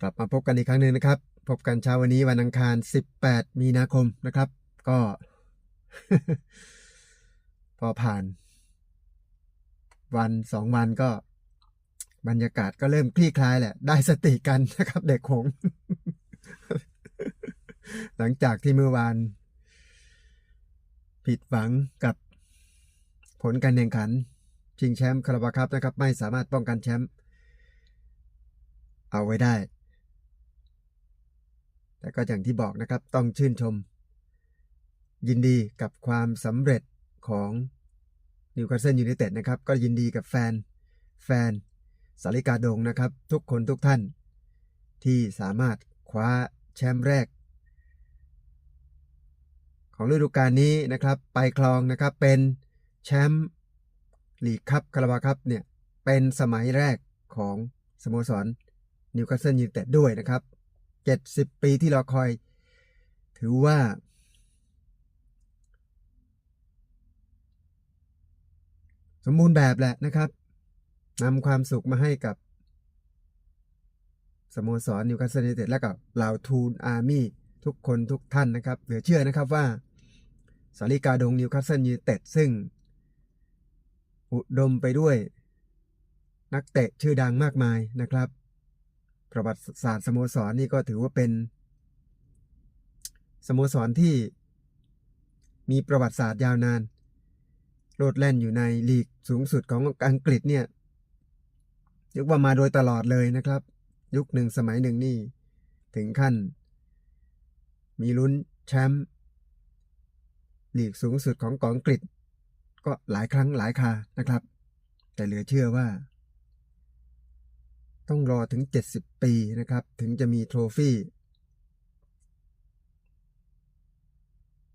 กลับมาพบกันอีกครั้งหนึ่งนะครับ พบกันเช้าวันนี้วันอังคาร 18 มีนาคมนะครับ ก็ พอผ่าน วันสองวันก็ บรรยากาศก็เริ่มคลี่คลายแหละ ได้สติกันนะครับ เด็กหงหลังจากที่เมื่อวาน ผิดหวังกับผลการแข่งขัน ชิงแชมป์คาราบาครับนะครับ ไม่สามารถป้องกันแชมป์เอาไว้ได้ แต่ก็อย่างที่บอกนะครับต้องชื่นชม ยินดีกับความสำเร็จของนิวคาสเซิลยูไนเต็ดนะครับ ก็ยินดีกับแฟน แฟนสาริกาดงนะครับ ทุกคนทุกท่าน ที่สามารถคว้าแชมป์แรก ของฤดูกาลนี้นะครับ ไปครองนะครับเป็นแชมป์ลีกคัพคาราบาครับเนี่ยเป็นสมัยแรกของสโมสรนิวคาสเซิลยูไนเต็ดด้วยนะครับ 70 ปีที่รอคอย ถือว่า สมบูรณ์แบบแหละนะครับนำความสุขมาให้กับ สโมสรนิวคาสเซิลยูไนเต็ดและกับเหล่าทูนอาร์มี่ทุกคนทุกท่านนะครับ เหลือเชื่อนะครับว่าสาริกาดงนิวคาสเซิลยูไนเต็ดซึ่ง อุดมไปด้วย นักเตะชื่อดังมากมายนะครับ ประวัติศาสตร์สโมสรนี่ก็ถือว่าเป็นสโมสรที่มีประวัติศาสตร์ยาวนาน โลดแล่นอยู่ในลีกสูงสุดของอังกฤษเนี่ยยกว่ามาโดยตลอดเลยนะครับ ยุคหนึ่งสมัยหนึ่งนี่ ถึงขั้น มีลุ้นแชมป์ลีกสูงสุดของกองอังกฤษก็หลายครั้งหลายคานะครับ แต่เหลือเชื่อว่า ต้องรอถึง 70 ปีนะครับ ถึงจะมีโทรฟี่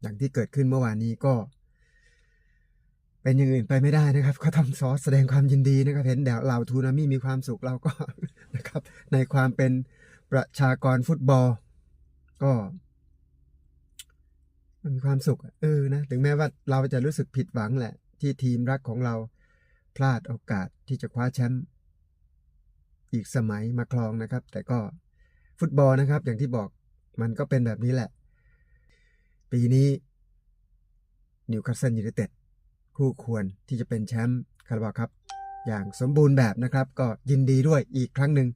อย่างที่เกิดขึ้นเมื่อวานนี้ก็ เป็นอย่างอื่นไปไม่ได้นะครับ ก็ทำซอสแสดงความยินดีนะครับเห็นเดี๋ยวเหล่าทูนามี่มีความสุขเราก็นะครับ ในความเป็นประชากรฟุตบอล ก็มันมีความสุขเออนะถึงแม้ว่าเราจะรู้สึกผิดหวังแหละ ที่ทีมรักของเราพลาดโอกาสที่จะคว้าแชมป์ อีกสมัยมาครองนะครับ แต่ก็ฟุตบอลนะครับ อย่างที่บอกมันก็เป็นแบบนี้แหละ ปีนี้นิวคาสเซิลยูไนเต็ดคู่ควรที่จะเป็นแชมป์คาราบาวครับ อย่างสมบูรณ์แบบนะครับ ก็ยินดีด้วยอีกครั้งหนึ่ง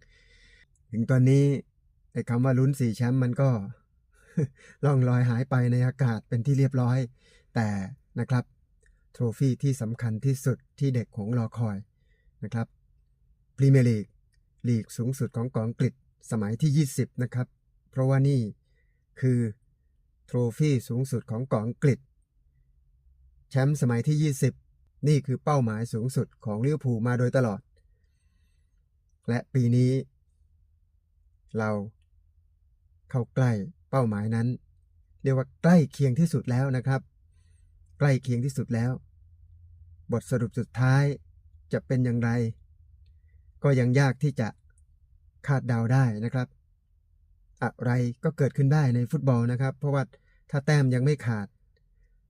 ถึงตอนนี้ไอ้คำว่าลุ้นสี่แชมป์มันก็ล่องลอยหายไปในอากาศเป็นที่เรียบร้อย แต่นะครับโทรฟี่ที่สำคัญที่สุดที่เด็กของรอคอยนะครับพรีเมียร์ลีก ลีกสูงสุดของกองอังกฤษสมัยที่ 20 นะครับ เพราะว่านี่คือโทรฟี่สูงสุดของกองอังกฤษแชมป์สมัยที่ 20 นี่คือเป้าหมายสูงสุดของลิเวอร์พูลมาโดยตลอด และปีนี้ เราเข้าใกล้เป้าหมายนั้น เรียกว่าใกล้เคียงที่สุดแล้วนะครับ ใกล้เคียงที่สุดแล้ว บทสรุปสุดท้ายจะเป็นอย่างไร ก็ยังยากที่จะคาดเดาได้นะครับ อะไรก็เกิดขึ้นได้ในฟุตบอลนะครับ เพราะว่าถ้าแต้มยังไม่ขาด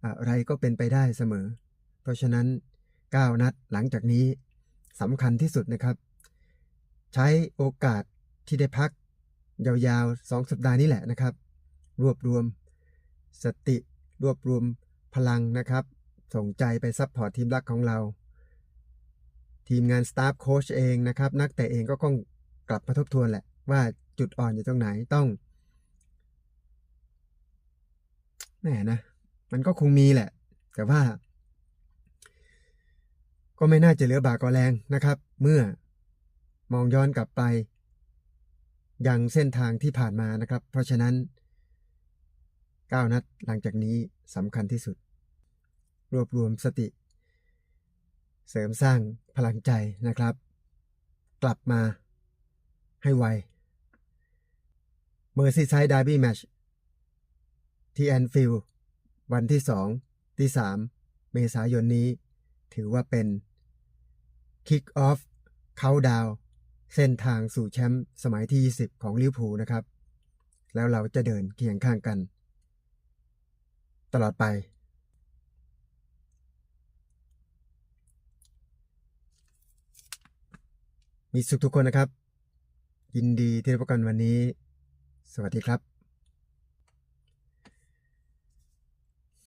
อะไรก็เป็นไปได้เสมอ เพราะฉะนั้น 9 นัดหลังจากนี้สำคัญที่สุดนะครับ ใช้โอกาสที่ได้พัก ยาวๆ 2 สัปดาห์นี้แหละนะครับ รวบรวมสติ รวบรวมพลังนะครับ ส่งใจไปซัพพอร์ตทีมรักของเรา ทีมงานสตาฟโค้ชเองนะครับ นักเตะเองก็ต้องกลับมาทบทวนแหละ ว่าจุดอ่อนอยู่ตรงไหนต้องแหมนะ มันก็คงมีแหละ แต่ว่า ก็ไม่น่าจะเหลือบากกว่าแรงนะครับ เมื่อมองย้อนกลับไป ยังเส้นทางที่ผ่านมานะครับ เพราะฉะนั้น 9 นัดหลังจากนี้สำคัญที่สุด รวบรวมสติ เสริมสร้างพลังใจนะครับ กลับมาให้ไวเมอร์ซีไซด์ดบี้แมชที่แอนฟิลด์วันที่ 2 ที่ 3 เมษายนนี้ ถือว่าเป็น Kick Off Countdown เส้นทางสู่แชมป์สมัยที่ 20 ของลิเวอร์พูลนะครับ แล้วเราจะเดินเคียงข้างกัน ตลอดไป มีสุขทุกคนนะครับ ยินดีที่ได้พบกันวันนี้ สวัสดีครับ